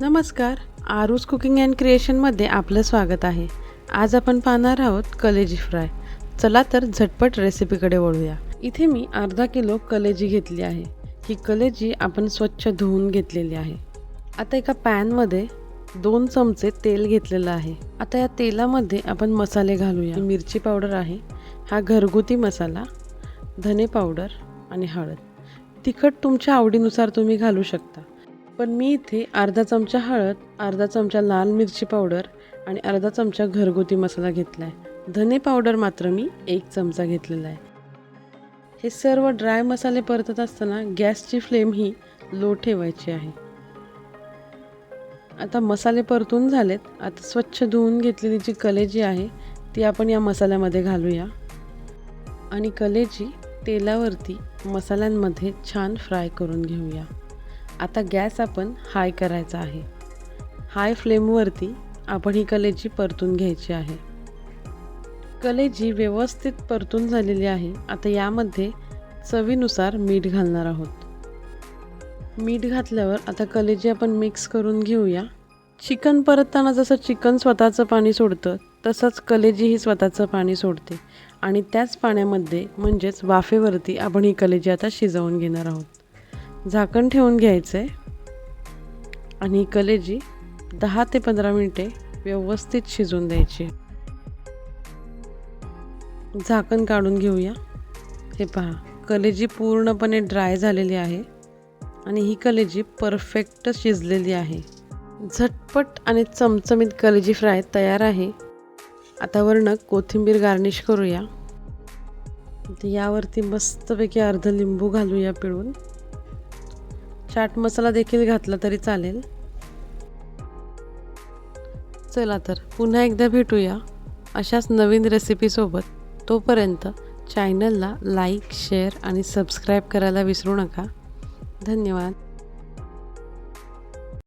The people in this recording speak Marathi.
नमस्कार आरूज कुकिंग अँड क्रिएशनमध्ये आपलं स्वागत आहे. आज आपण पाहणार आहोत कलेजी फ्राय. चला तर झटपट रेसिपीकडे वळूया. इथे मी अर्धा किलो कलेजी घेतली आहे. ही कलेजी आपण स्वच्छ धुवून घेतलेली आहे. आता एका पॅनमध्ये दोन चमचे तेल घेतलेलं आहे. आता या तेलामध्ये आपण मसाले घालूया. मिरची पावडर आहे. हा घरगुती मसाला धने पावडर आणि हळद. तिखट तुमच्या आवडीनुसार तुम्ही घालू शकता. पण मी इथे अर्धा चमचा हळद अर्धा चमचा लाल मिरची पावडर आणि अर्धा चमचा घरगुती मसाला घेतला आहे धने पावडर मात्र मी एक चमचा घेतलेला आहे. हे सर्व ड्राय मसाले परतत असताना गॅसची फ्लेम ही लो ठेवायची आहे. आता मसाले परतून झालेत. आता स्वच्छ धुवून घेतलेली जी कलेजी आहे ती आपण या मसाल्यामध्ये घालूया. आणि कलेजी तेलावरती मसाल्यांमध्ये छान फ्राय करून घेऊया. आता गॅस आपण हाय करायचा आहे. हाय फ्लेमवरती आपण ही कलेजी परतून घ्यायची आहे. कलेजी व्यवस्थित परतून झालेली आहे आता यामध्ये चवीनुसार मीठ घालणार आहोत. मीठ घातल्यावर आता कलेजी आपण मिक्स करून घेऊया. चिकन परतताना जसं चिकन स्वतःचं पाणी सोडतं तसंच कलेजी ही स्वतःचं पाणी सोडते. आणि त्याच पाण्यामध्ये म्हणजेच वाफेवरती आपण ही कलेजी आता शिजवून घेणार आहोत. झाकण ठेवून घ्यायचं आहे आणि ही कलेजी दहा ते पंधरा मिनटे व्यवस्थित शिजून द्यायची. झाकण काढून घेऊया. हे पहा कलेजी पूर्णपणे ड्राय झालेली आहे. आणि ही कलेजी परफेक्ट शिजलेली आहे. झटपट आणि चमचमीत कलेजी फ्राय तयार आहे. आता वरनं कोथिंबीर गार्निश करूया. यावरती मस्तपैकी अर्ध लिंबू घालूया पिळून. चाट मसाला देखील घातला तरी चालेल. चला तर पुन्हा एकदा भेटूया अशाच नवीन रेसिपीसोबत तोपर्यंत चॅनलला लाईक शेअर आणि सबस्क्राईब करायला विसरू नका. धन्यवाद.